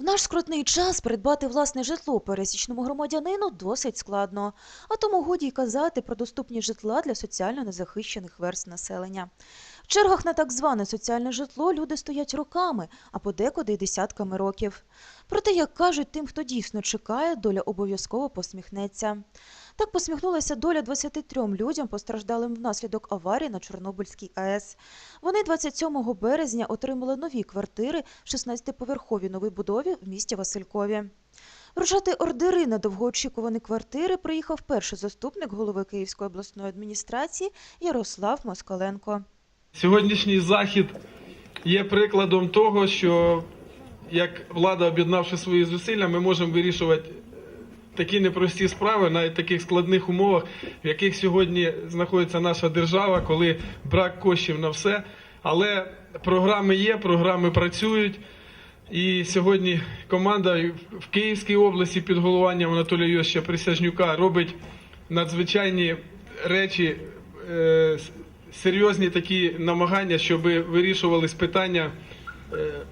В наш скрутний час придбати власне житло пересічному громадянину досить складно, а тому годі й казати про доступні житла для соціально незахищених верст населення. Чергах на так зване соціальне житло люди стоять роками, а подекуди й десятками років. Проте, як кажуть, тим, хто дійсно чекає, доля обов'язково посміхнеться. Так посміхнулася доля 23 людям, постраждалим внаслідок аварії на Чорнобильській АЕС. Вони 27 березня отримали нові квартири в 16-поверховій новій будові в місті Василькові. Вручати ордери на довгоочікувані квартири приїхав перший заступник голови Київської обласної адміністрації Ярослав Москаленко. Сьогоднішній захід є прикладом того, що як влада, об'єднавши свої зусилля, ми можемо вирішувати такі непрості справи навіть таких складних умовах, в яких сьогодні знаходиться наша держава, коли брак коштів на все. Але програми є, програми працюють. І сьогодні команда в Київській області під головуванням Анатолія Йосича Присяжнюка робить надзвичайні речі, е, серйозні такі намагання, щоб вирішувались питання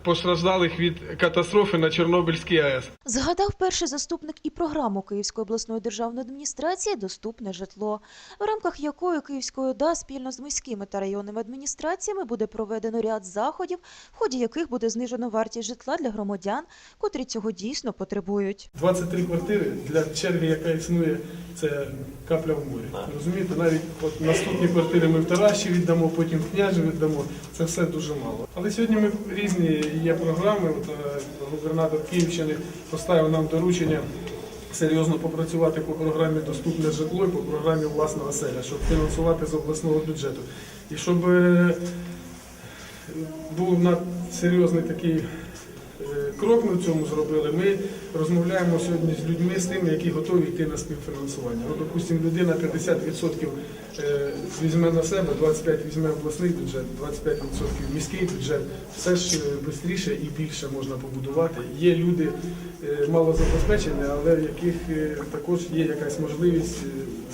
постраждалих від катастрофи на Чорнобильській АЕС. Згадав перший заступник і програму Київської обласної державної адміністрації Доступне житло, в рамках якої Київської ОДА спільно з міськими та районними адміністраціями буде проведено ряд заходів, в ході яких буде знижено вартість житла для громадян, котрі цього дійсно потребують. 23 квартири для черги, яка існує, це капля в морі. Розумієте, навіть от наступні квартири ми в Тараші віддамо, потім в княжі віддамо. Це все дуже мало. Але сьогодні ми різні є програми. От, е, губернатор Київщини поставив нам доручення. Серйозно попрацювати по програмі Доступне житло і по програмі власна оселя, щоб фінансувати з обласного бюджету. І щоб е, був серйозний такий крок ми в цьому зробили. Ми розмовляємо сьогодні з людьми, з тими, які готові йти на співфінансування. Ну, допустимо, людина 50% е, візьме на себе, 25% візьме обласний бюджет, 25% міський бюджет. Все ж швидше і більше можна побудувати. Є люди е, малозабезпечені, але в яких е, також є якась можливість е,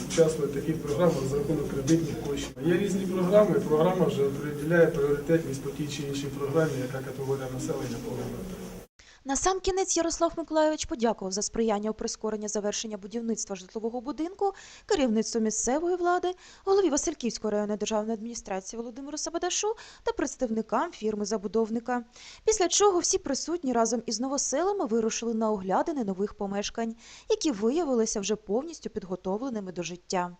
участвувати в таких програмах за рахунок кредитних коштів. Є різні програми. Програма вже приділяє пріоритетність по тій чи іншій програмі, яка категорія населення повинна. На сам кінець Ярослав Миколайович подякував за сприяння у прискоренні завершення будівництва житлового будинку, керівництву місцевої влади, голові Васильківської районної державної адміністрації Володимиру Сабадашу та представникам фірми-забудовника. Після чого всі присутні разом із новоселами вирушили на оглядини нових помешкань, які виявилися вже повністю підготовленими до життя.